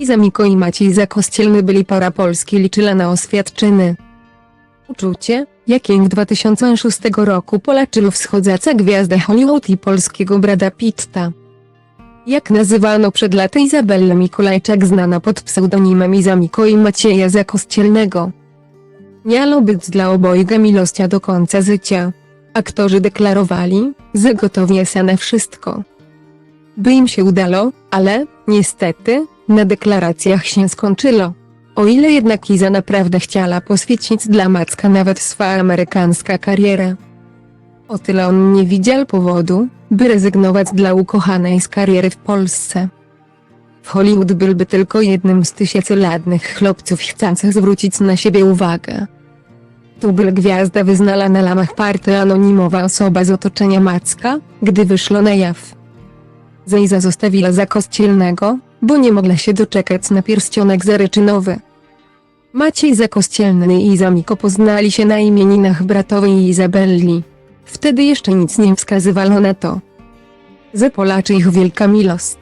Iza Miko i Maciej Zakościelny byli para Polski liczyła na oświadczyny. Uczucie, jakie w 2006 roku polaczył wschodząca gwiazda Hollywood i polskiego Brada Pitta. Jak nazywano przed laty Izabellę Mikolajczak znana pod pseudonimem Iza Miko i Macieja Zakościelnego. Miało być dla obojga miłościa do końca życia. Aktorzy deklarowali, że gotowi są na wszystko. By im się udało, ale, niestety, na deklaracjach się skończyło. O ile jednak Iza naprawdę chciała poświęcić dla Macka nawet swoja amerykańska kariera. O tyle on nie widział powodu, by rezygnować dla ukochanej z kariery w Polsce. W Hollywood byłby tylko jednym z tysięcy ładnych chłopców chcących zwrócić na siebie uwagę. Tu był gwiazda wyznala na lamach party anonimowa osoba z otoczenia Macka, gdy wyszło na jaw. Zejza zostawiła za kościelnego, bo nie mogła się doczekać na pierścionek zaryczynowy. Maciej Zakościelny i Zamiko poznali się na imieninach bratowej Izabelli. Wtedy jeszcze nic nie wskazywało na to. Ze Polaczy ich wielka miłość.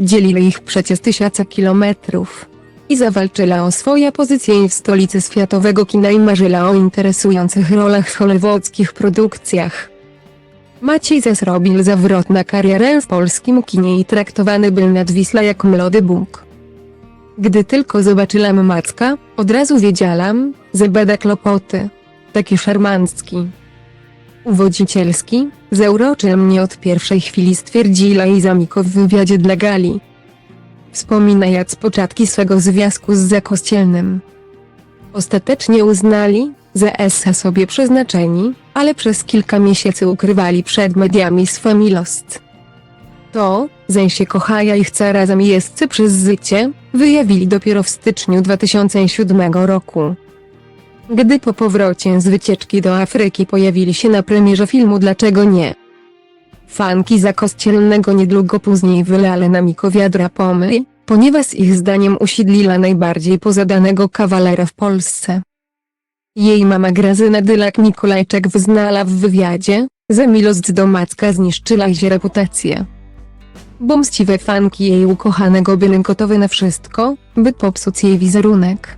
Dzielili ich przecież tysiące kilometrów. I zawalczyła o swoje pozycje w stolicy światowego kina i marzyła o interesujących rolach w hollywoodzkich produkcjach. Maciej zaś robił zawrotna karierę w polskim kinie i traktowany był nad Wisla jak młody Bóg. Gdy tylko zobaczyłam Macka, od razu wiedziałam, że beda klopoty. Taki szarmancki. Uwodzicielski, zauroczył mnie od pierwszej chwili stwierdziła Izamiko w wywiadzie dla Gali. Wspominając początki swego związku z Zakościelnym. Ostatecznie uznali, Essa sobie przeznaczeni, ale przez kilka miesięcy ukrywali przed mediami swą miłość. To, że się kochają i chce razem jest przez życie, wyjawili dopiero w styczniu 2007 roku. Gdy po powrocie z wycieczki do Afryki pojawili się na premierze filmu Dlaczego nie? Fanki Zakościelnego niedługo później wylali na Miko wiadra ponieważ ich zdaniem usiedliła najbardziej pozadanego kawalera w Polsce. Jej mama Grażyna Dylak Mikolajczak wyznała w wywiadzie, że do Macka zniszczyła jej reputację. Bo fanki jej ukochanego były gotowe na wszystko, by popsuć jej wizerunek.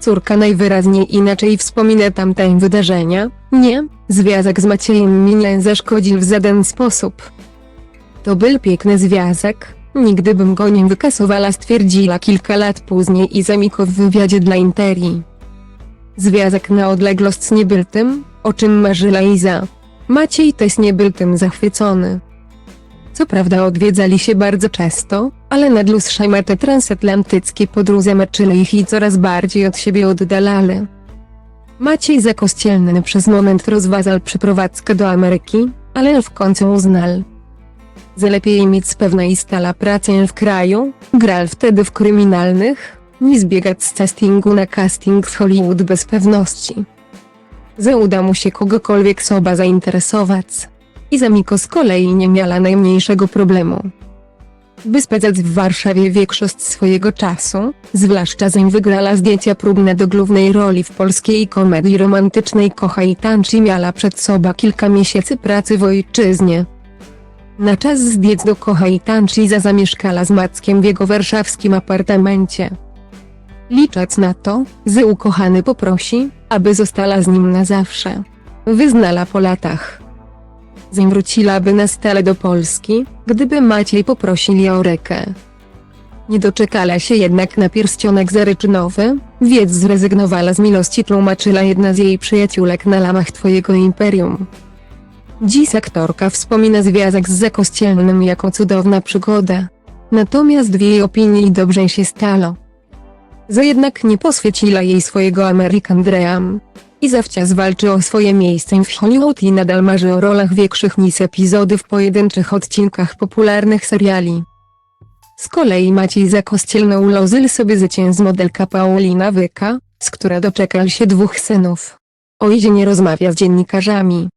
Córka najwyraźniej inaczej wspomina tamte wydarzenia, nie, związek z Maciejem mi nie zaszkodził w żaden sposób. To był piękny związek, nigdy bym go nie wykasowała stwierdziła kilka lat później i zamiko w wywiadzie dla Interii. Związek na odległość nie był tym, o czym marzyła Iza. Maciej też nie był tym zachwycony. Co prawda odwiedzali się bardzo często, ale na dłuższe mety transatlantyckie podróże męczyły ich i coraz bardziej od siebie oddalali. Maciej Zakościelny przez moment rozważał przeprowadzkę do Ameryki, ale w końcu uznał, że lepiej mieć pewne i stala pracę w kraju, grał wtedy w kryminalnych, niż biegać z castingu na casting z Hollywood bez pewności. Że uda mu się kogokolwiek soba zainteresować. I Zamiko z kolei nie miała najmniejszego problemu. By spędzać w Warszawie większość swojego czasu, zwłaszcza zanim wygrała zdjęcia próbne do głównej roli w polskiej komedii romantycznej Kocha i tańczy miała przed sobą kilka miesięcy pracy w ojczyźnie. Na czas zdjęć do Kocha i tańczy za zamieszkała z Mackiem w jego warszawskim apartamencie. Licząc na to, że ukochany poprosi, aby została z nim na zawsze. Wyznala po latach. Zanim wróciłaby na stale do Polski, gdyby Maciej poprosili o rekę. Nie doczekała się jednak na pierścionek zaryczynowy, więc zrezygnowała z miłości tłumaczyła jedna z jej przyjaciółek na lamach twojego imperium. Dziś aktorka wspomina związek z Zakościelnym jako cudowna przygoda. Natomiast w jej opinii dobrze się stało. Za jednak nie poświęciła jej swojego American Dream. I zawcias walczy o swoje miejsce w Hollywood i nadal marzy o rolach większych niż epizody w pojedynczych odcinkach popularnych seriali. Z kolei Maciej Zakościelny ulożył sobie zwycięz modelka Paulina Wyka, z która doczekał się dwóch synów. O Izie nie rozmawia z dziennikarzami.